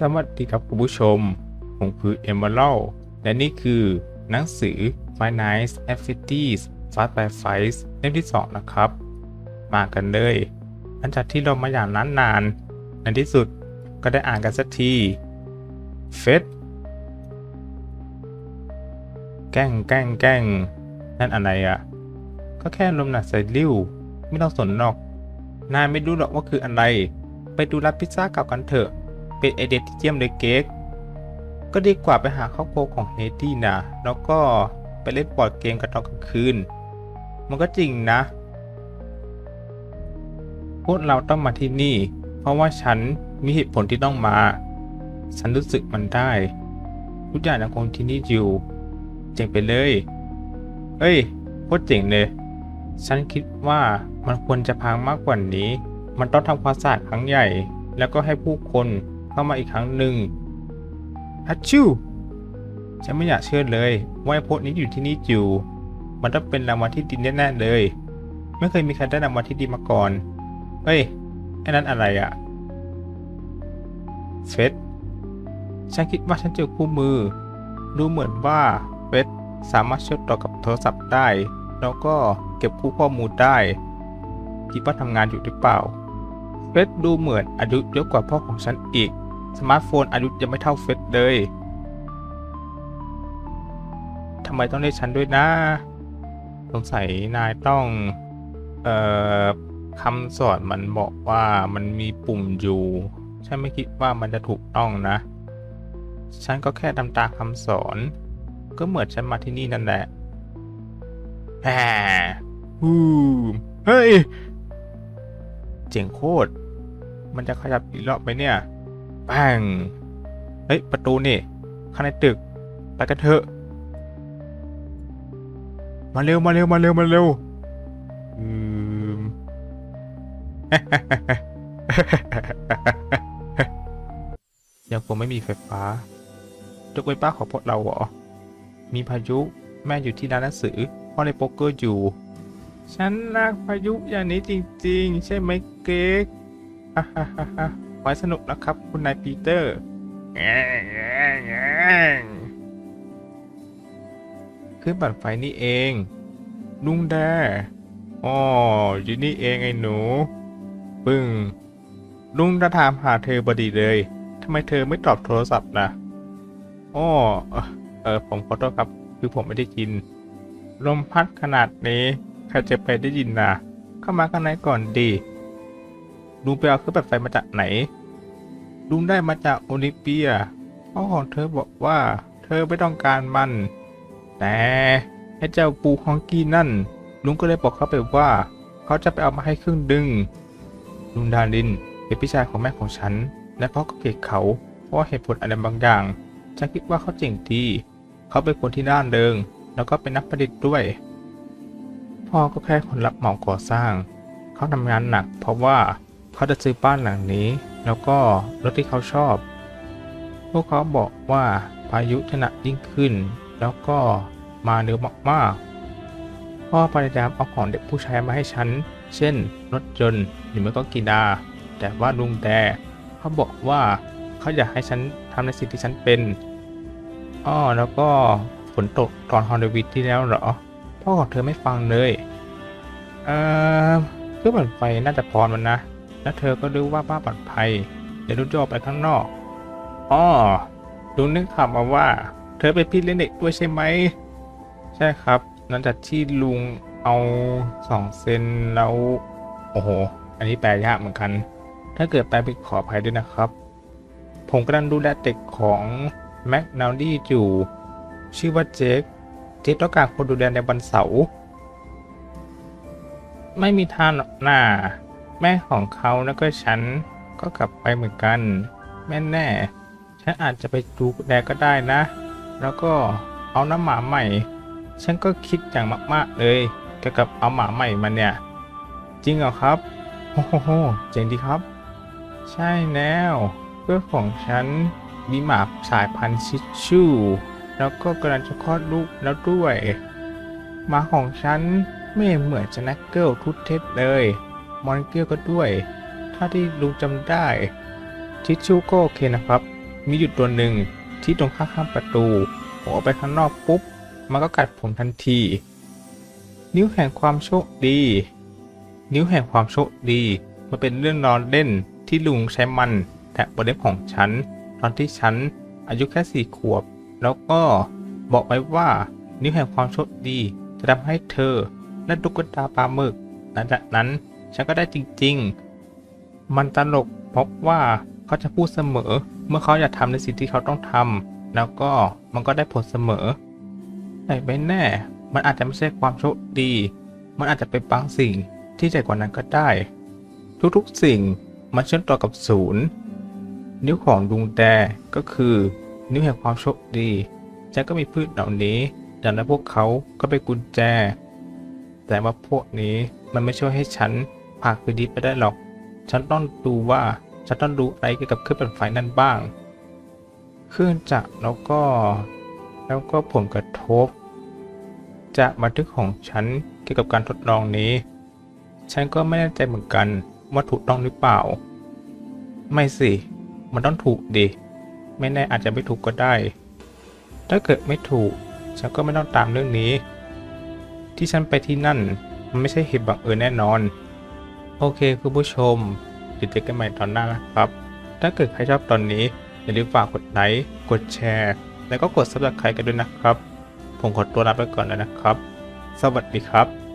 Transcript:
สวัสดีครับคุณผู้ชม ผมคือเอมเบอร์และนี่คือหนังสือ Five Nights at Freddy's Fast by Fights เล่มที่ 2 นะครับ มากันเลยหลังจากที่เรามาอย่างนั้นนาน ในที่สุดก็ได้อ่านกันสักทีเฟสแกล้งแกล้งแกล้งนั่นอะไรอะ่ะ ก็แค่ลมหนักใส่ริ้ว ไม่ต้องสนหรอก นายไม่รู้หรอกว่าคืออะไร ไปดูร้านพิซซ่าเก่ากันเถอะ เป็นไอเดียที่เยี่ยมเลยเก๊กก็ดีกว่าไปหาครอบครัวของเฮดี้นะแล้วก็ไปเล่นบอร์ดเกมกันตอนกลางคืน มันก็จริงนะ พวกเราต้องมาที่นี่ เพราะว่าฉันมีเหตุผลที่ต้องมา ฉันรู้สึกมันได้ ทุกอย่างยังคงที่นี่อยู่ เจ๋งไปเลย เอ้ยโคตรเจ๋งเลย ฉันคิดว่ามันควรจะพังมากกว่านี้ มันต้องทำความสะอาดครั้งใหญ่ แล้วก็ให้ผู้คน เข้ามาอีกครั้งหนึ่งฮัชชูฉันไม่อยากเชื่อเลยว่าไอ้พวกนี้อยู่ที่นี่อยู่ มันต้องเป็นรางวัลที่ดีแน่ๆเลย ไม่เคยมีใครได้รางวัลที่ดีมาก่อน เฮ้ยไอ้นั้นอะไรอะเฟสฉันคิดว่าฉันเจอคู่มือ ดูเหมือนว่าเฟสสามารถเชื่อมต่อกับโทรศัพท์ได้ แล้วก็เก็บคู่ข้อมูลได้ คิดว่าทำงานอยู่หรือเปล่าเฟสดูเหมือนอายุเยอะกว่าพ่อของฉันอีก สมาร์ทโฟนอายุยังไม่เท่าเฟสเลยทำไมต้องเรียกฉันด้วยนะ สงสัยนายต้อง เอ่อคำสอนมันบอกว่ามันมีปุ่มอยู่ ฉันไม่คิดว่ามันจะถูกต้องนะ ฉันก็แค่ทำตามคำสอน ก็เหมือนฉันมาที่นี่นั่นแหละแหมฮูมเฮ้ย เจ๋งโคตร มันจะขยับอีกรอบไหมเนี่ย ปังเฮ้ย ประตูนี่ข้างในตึก ไปกันเถอะ มาเร็ว มาเร็ว มาเร็ว มาเร็วอืมยังคงไม่มีไฟฟ้ายกเว้นป้าของพวกเราเหรอ มีพายุแม่อยู่ที่ร้านหนังสือพ่อในโป๊กเกอร์อยู่ ฉันรักพายุอย่างนี้จริง ๆ ใช่ไหมเก๊กฮ่าฮ่าฮ่า ฮ่าไว้สนุกนะครับ คุณนายปีเตอร์แง่แง่แง่ขึ้นบัตรไฟนี่เอง ลุงแดอ๋ออยู่นี่เองไอ้หนู ปึ้ง ลุงจะถามหาเธอบดีเลยทำไมเธอไม่ตอบโทรศัพท์ล่ะอ๋อเออเออผมขอโทษครับ คือผมไม่ได้ยิน ลมพัดขนาดนี้ ใครจะไปได้ยินนะเข้ามาข้างในก่อนดี ลุงไปเอาเครื่องปัดไฟมาจากไหน ลุงได้มาจากโอลิเปียพ่อของเธอบอกว่า เธอไม่ต้องการมัน แต่ไอ้เจ้าปูฮองกี้นั่น ลุงก็เลยบอกเขาไปว่า เขาจะไปเอามาให้ครึ่งดึง ลุงดารินเป็นพี่ชายของแม่ของฉัน และพ่อก็เกลียดเขาเพราะเหตุผลอะไรบางอย่าง ฉันคิดว่าเขาเจ๋งดี เขาเป็นคนที่น่าเริง แล้วก็เป็นนักประดิษฐ์ด้วย พ่อก็แค่คนรับเหมาก่อสร้าง เขาทำงานหนักเพราะว่า เขาจะซื้อบ้านหลังนี้ แล้วก็รถที่เขาชอบ พวกเขาบอกว่าพายุจะหนักยิ่งขึ้น แล้วก็มาเร็วมากๆ พ่อพยายามเอาของเด็กผู้ชายมาให้ฉัน เช่น รถยนต์หรือไม่ก็กีฬา แต่ว่าลุงแดเขาบอกว่าเขาอยากให้ฉันทำในสิ่งที่ฉันเป็นอ้อแล้วก็ฝนตกตอนฮอลลีวีดที่แล้วเหรอ พ่อของเธอไม่ฟังเลย เอ่อเครื่องปั่นไฟน่าจะพอมันนะ แล้วเธอก็รู้ว่าป้าปั่นไฟเดี๋ยวลุงจอไปข้างนอกอ้อลุงนึกข่าวมาว่า เธอเป็นพี่เลี้ยงเด็กด้วยใช่ไหม ใช่ครับหลังจากที่ลุงเอาสองเซนแล้ว โอ้โห อันนี้แปลยากเหมือนกัน ถ้าเกิดแปลผิดขออภัยด้วยนะครับ ผมกำลังดูแลเด็กของแม็กนาลดี้อยู่ชื่อว่าเจคเจคต้องการคนดูแลในวันเสาร์ไม่มีทางหน่า แม่ของเขาแล้วก็ฉันก็กลับไปเหมือนกัน แม่แน่ ฉันอาจจะไปดูแลก็ได้นะ แล้วก็เอาน้ำหมาใหม่ ฉันก็คิดอย่างมากๆเลยเกี่ยวกับเอาหมาใหม่มาเนี่ย จริงเหรอครับโอ้โหเจ๋งดีครับ ใช่แล้วเพื่อนของฉันมีหมาสายพันธุ์ชิชูแล้วก็กำลังจะคลอดลูกแล้วด้วยหมาของฉันไม่เหมือนสแน็กเกิลทุกเท็ดเลย มอนเกลก็ด้วย ถ้าที่ลุงจำได้ ทิชชูก็โอเคนะครับ มีอยู่ตัวหนึ่งที่ตรงข้างๆประตู ผมออกไปข้างนอกปุ๊บ มันก็กัดผมทันที นิ้วแห่งความโชคดี นิ้วแห่งความโชคดี มันเป็นเรื่องนอนเล่นที่ลุงใช้มันแตะบนเล็บของฉัน ตอนที่ฉันอายุแค่สี่ขวบ แล้วก็บอกไว้ว่า นิ้วแห่งความโชคดีจะทำให้เธอและตุ๊กตาปลาหมึกหลังจากนั้น ฉันก็ได้จริง ๆ มันตลกเพราะว่าเขาจะพูดเสมอ เมื่อเขาอยากทำในสิ่งที่เขาต้องทำแล้วก็มันก็ได้ผลเสมอ แต่ไม่แน่ มันอาจจะไม่ใช่ความโชคดี มันอาจจะเป็นบางสิ่งที่ใหญ่กว่านั้นก็ได้ ทุกๆสิ่งมันเชื่อมต่อกับศูนย์นิ้วของลุงแดก็คือ นิ้วแห่งความโชคดีฉันก็มีพืชเหล่านี้จากนั้นพวกเขาก็เป็นกุญแจ แต่ว่าพวกนี้มันไม่ช่วยให้ฉัน ผ่านคืนนี้ไปได้หรอก ฉันต้องดูว่าฉันต้องดูอะไรเกี่ยวกับเครื่องปั่นไฟนั่นบ้างเครื่องจักรแล้วก็แล้วก็ผลกระทบ จากบันทึกของฉันเกี่ยวกับการทดลองนี้ ฉันก็ไม่แน่ใจเหมือนกันว่าถูกต้องหรือเปล่า ไม่สิ มันต้องถูกดิไม่แน่อาจจะไม่ถูกก็ได้ ถ้าเกิดไม่ถูก ฉันก็ไม่ต้องตามเรื่องนี้ ที่ฉันไปที่นั่น มันไม่ใช่เหตุบังเอิญแน่นอน โอเคคุณผู้ชมติดเจอกันใหม่ตอนหน้านะครับ ถ้าเกิดใครชอบตอนนี้ อย่าลืมฝากกดไลค์กดแชร์ แล้วก็กด subscribe กันด้วยนะครับ ผมขอตัวลาไปก่อนแล้วนะครับ สวัสดีครับ